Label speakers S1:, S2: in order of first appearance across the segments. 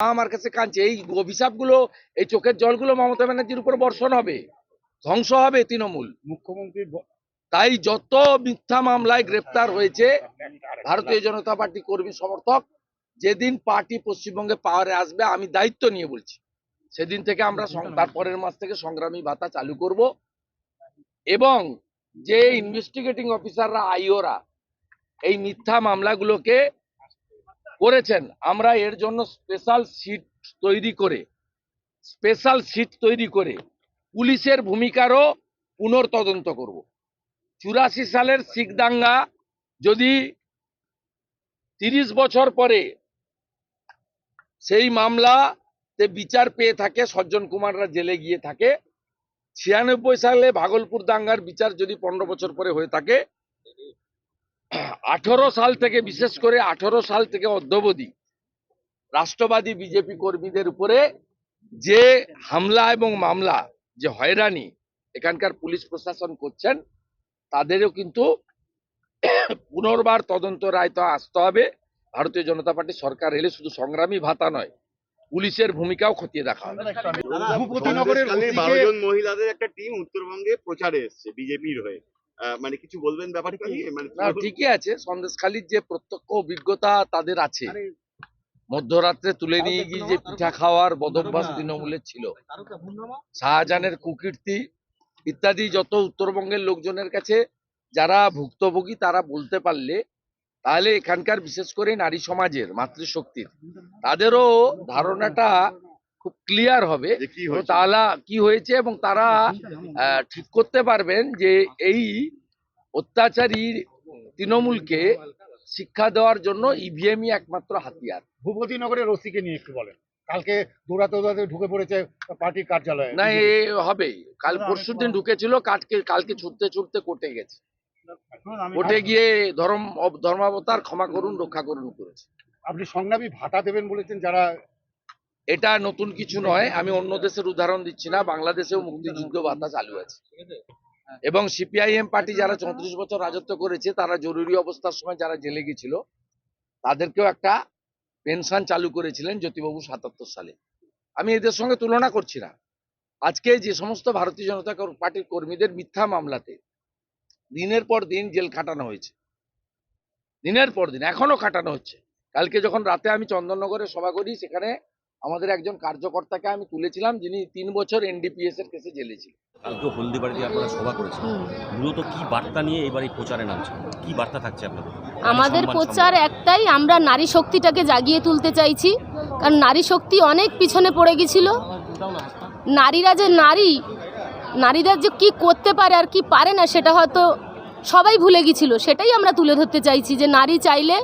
S1: আমার কাছে কাঁদছে। এই অভিশাপগুলো এই চোখের জলগুলো মমতা ব্যানার্জির উপর বর্ষণ হবে ধ্বংস হবে তৃণমূল।
S2: মুখ্যমন্ত্রী
S1: তাই যত মিথ্যা মামলায় গ্রেপ্তার হয়েছে ভারতীয় জনতা পার্টি কর্মী সমর্থক যেদিন পার্টি পশ্চিমবঙ্গে পাওয়ারে আসবে আমি দায়িত্ব নিয়ে বলছি। সেদিন থেকে আমরা তারপরের মাস থেকে সংগ্রামী ভাতা চালু করব। এবং যে ইনভেস্টিগেটিং অফিসাররা আইওরা এই মিথ্যা মামলাগুলোকে করেছেন। আমরা এর জন্য স্পেশাল সিট তৈরি করে স্পেশাল সিট তৈরি করে পুলিশের ভূমিকারও পুনর্তদন্ত করব। চুরাশি সালের শিখ দাঙ্গা যদি তিরিশ বছর পরে সেই মামলাতে বিচার পেয়ে থাকে, সজ্জন কুমাররা জেলে গিয়ে থাকে, ছিয়ানব্বই সালে ভাগলপুর দাঙ্গার বিচার যদি পনেরো বছর পরে হয়ে থাকে আঠারো সাল থেকে বিশেষ করে আঠারো সাল থেকে অদ্যবধি রাষ্ট্রবাদী বিজেপি কর্মীদের উপরে যে হামলা এবং মামলা যে হয়রানি এখানকার পুলিশ প্রশাসন করছেন তাদেরও কিন্তু পুনর্বার তদন্ত রায় তো আসতে হবে। ভারতীয় জনতা পার্টি সরকার এলে শুধু সংগ্রামী ভাতা নয় পুলিশের ভূমিকাও খতিয়ে দেখা হবে।
S2: ভূপতিনগরের
S3: বারো জন মহিলাদের একটা টিম উত্তরবঙ্গে প্রচারে এসছে বিজেপির হয়ে। মানে কিছু বলবেন ব্যাপারটা নিয়ে মানে
S1: না ঠিকই আছে। সন্দেশখালীর যে প্রত্যক্ষ অভিজ্ঞতা তাদের আছে। মধ্যরাত্রে তুলে নিয়ে গিয়ে যে পিঠা খাওয়ার বদভ্যাস তৃণমূলের ছিল। শাহজাহানের কুকীর্তি ইত্যাদি যত উত্তরবঙ্গের লোকজনের কাছে যারা ভুক্তভোগী তারা বলতে পারলে তাহলে এখানকার বিশেষ করে নারী সমাজের মাতৃশক্তির। তাদেরও ধারণাটা খুব ক্লিয়ার হবে
S3: যে কি হয়েছে।
S1: তাহলে কি হয়েছে এবং তারা ঠিক করতে পারবেন যে এই অত্যাচারী তৃণমূলকে শিক্ষা দেওয়ার জন্য ইভিএমই একমাত্র হাতিয়ার।
S2: ভূপতিনগরের ওসিকে নিয়ে একটু বলেন। কালকে দৌড়াতে দৌড়াতে ঢুকে পড়েছে পার্টির কার্যালয়ে।
S1: না এ হবেই কাল পরশু দিন ঢুকেছিল কালকে কালকে ছুটতে ছুটতে কোর্টে গেছে। কোর্টে গিয়ে ধর্ম অব- ধর্মাবতার ক্ষমা করুন রক্ষা করুন করেছে।
S2: আপনি সংগ্রামী ভাতা দেবেন বলেছেন যারা
S1: এটা নতুন কিছু নয়, আমি অন্য দেশের উদাহরণ দিচ্ছি না, বাংলাদেশেও মুক্তিযুদ্ধ ভাতা চালু আছে। এবং সিপিআইএম পার্টি যারা চৌত্রিশ বছর রাজত্ব করেছে, তারা জরুরি অবস্থার সময় যারা জেলে গেছিল, তাদেরকেও একটা পেনশন চালু করেছিলেন জ্যোতিবাবু সাতাত্তর সালে। আমি এদের সঙ্গে তুলনা করছি না। আজকে যে সমস্ত ভারতীয় জনতা পার্টির কর্মীদের মিথ্যা মামলাতে দিনের পর দিন জেল খাটানো হয়েছে। দিনের পর দিন, এখনও খাটানো হচ্ছে। কালকে যখন রাতে আমি চন্দননগরে সভা করি, সেখানে আমাদের একজন কার্যকর্তাকে আমি তুলেছিলাম যিনি তিন বছর এনডিপিএস এর কেসে জেলে ছিলেন।
S4: কালকে হলদিবাড়িতে আপনারা সভা করেছেন। মূলত কি বার্তা নিয়ে এবার এই প্রচারে নামছেন? কি বার্তা থাকছে আপনাদের?
S5: আমাদের প্রচার একটাই আমরা নারী শক্তিটাকে জাগিয়ে তুলতে চাইছি। কারণ নারী শক্তি অনেক পিছনে পড়ে গেছিল। নারীরা যে নারী নারীরা যে কি করতে পারে আর কি পারে না সেটা হয়তো সবাই ভুলে গেছিল। সেটাই আমরা তুলে ধরতে চাইছি যে নারী চাইলে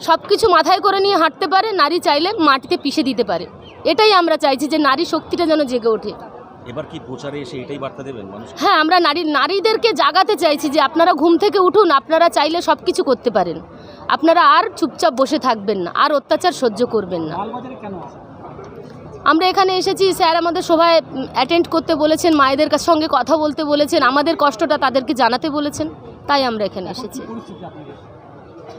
S5: সব কিছু মাথায় করে নিয়ে হাঁটতে পারে নারী চাইলে মাটিতে পিষে দিতে পারে। এটাই আমরা চাইছি যে নারী শক্তিটা যেন জেগে ওঠে।
S4: এবার কি প্রচারে এসে এটাই বার্তা দেবেন মানুষ
S5: হ্যাঁ আমরা নারী নারীদেরকে জাগাতে চাইছি যে আপনারা ঘুম থেকে উঠুন আপনারা চাইলে সব কিছু করতে পারেন। আপনারা আর চুপচাপ বসে থাকবেন না আর অত্যাচার সহ্য করবেন না। আমরা এখানে এসেছি স্যার আমাদের সভায় অ্যাটেন্ড করতে বলেছেন মায়েদের কাছ- সঙ্গে কথা বলতে বলেছেন আমাদের কষ্টটা তাদেরকে জানাতে বলেছেন তাই আমরা এখানে এসেছি।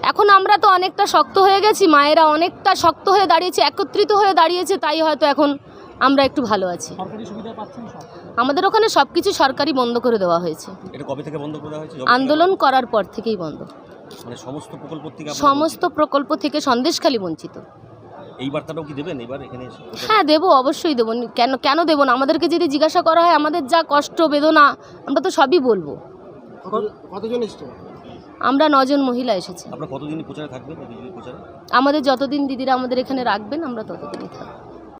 S5: এখন আমরা তো অনেকটা শক্ত হয়ে গেছি মায়েরা অনেকটা শক্ত হয়ে দাঁড়িয়েছে একত্রিত হয়ে দাঁড়িয়েছে তাই হয়তো এখন আমরা একটু ভালো আছি। আমাদের ওখানে সব কিছু সরকারি বন্ধ করে দেওয়া হয়েছে। আন্দোলন করার পর থেকেই বন্ধ।
S4: মানে সমস্ত প্রকল্প থেকে
S5: সন্দেশখালি বঞ্চিত?
S4: বঞ্চিত। এই বার্তাটাও কি দেবেন এবার এখানে
S5: হ্যাঁ দেবো অবশ্যই দেবো। কেন কেন দেবো না? আমাদেরকে যদি জিজ্ঞাসা করা হয় আমাদের যা কষ্ট বেদনা আমরা তো সবই বলব।
S2: কতজন
S5: আমরা নজন মহিলা এসেছি।
S4: আপনারা কতদিন প্রচারে থাকবেন? প্রচারে?
S5: আমাদের যতদিন দিদিরা আমাদের এখানে রাখবেন আমরা ততদিনই থাকব।